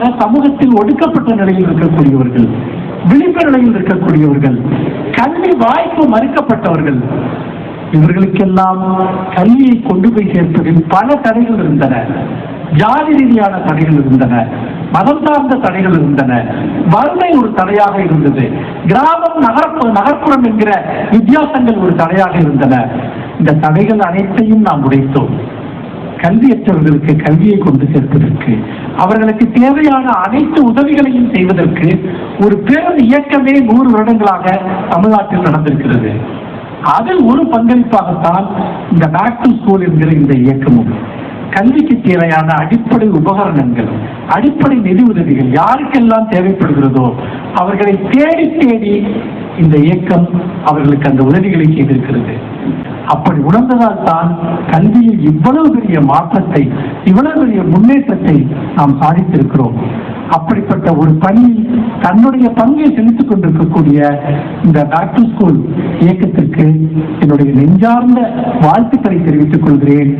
குறிப்பாக சமூகத்தில் ஒடுக்கப்பட்ட நிலையில் இருக்கக்கூடியவர்கள் விழிப்பு நிலையில் இருக்கக்கூடியவர்கள் கல்வி வாய்ப்பு மறுக்கப்பட்டவர்கள் இவர்களுக்கெல்லாம் கல்வியை கொண்டு போய் சேர்ப்பதில் பல தடைகள் இருந்தன. ஜாதி ரீதியான தடைகள் இருந்தன. மதம் சார்ந்த தடைகள் இருந்தன. வறுமை ஒரு தடையாக இருந்தது. கிராமம் நகர்ப்பு நகர்ப்புறம் என்கிற வித்தியாசங்கள் ஒரு தடையாக இருந்தன. இந்த தடைகள் அனைத்தையும் நாம் உடைத்தோம். கல்வியற்றவர்களுக்கு கல்வியை கொண்டு சேர்ப்பதற்கு அவர்களுக்கு தேவையான அனைத்து உதவிகளையும் செய்வதற்கு ஒரு பெரும் இயக்கமே நூறு வருடங்களாக தமிழ்நாட்டில் நடந்திருக்கிறது. அதில் ஒரு பங்களிப்பாகத்தான் இந்த பேக் டு ஸ்கூல் என்கிற இந்த இயக்கமும். கல்விக்கு தேவையான அடிப்படை உபகரணங்கள் அடிப்படை நிதி உதவிகள் யாருக்கெல்லாம் தேவைப்படுகிறதோ அவர்களை தேடி தேடி இந்த இயக்கம் அவர்களுக்கு அந்த உதவிகளை செய்திருக்கிறது. அப்படி உணர்ந்ததால் தான் கல்வியில் இவ்வளவு பெரிய மாற்றத்தை இவ்வளவு பெரிய முன்னேற்றத்தை நாம் சாதித்திருக்கிறோம். அப்படிப்பட்ட ஒரு பணியில் தன்னுடைய பங்கை செலுத்திக் கொண்டிருக்கக்கூடிய இந்த பேக் டு ஸ்கூல் இயக்கத்திற்கு என்னுடைய நெஞ்சார்ந்த வாழ்த்துக்களை தெரிவித்துக் கொள்கிறேன்.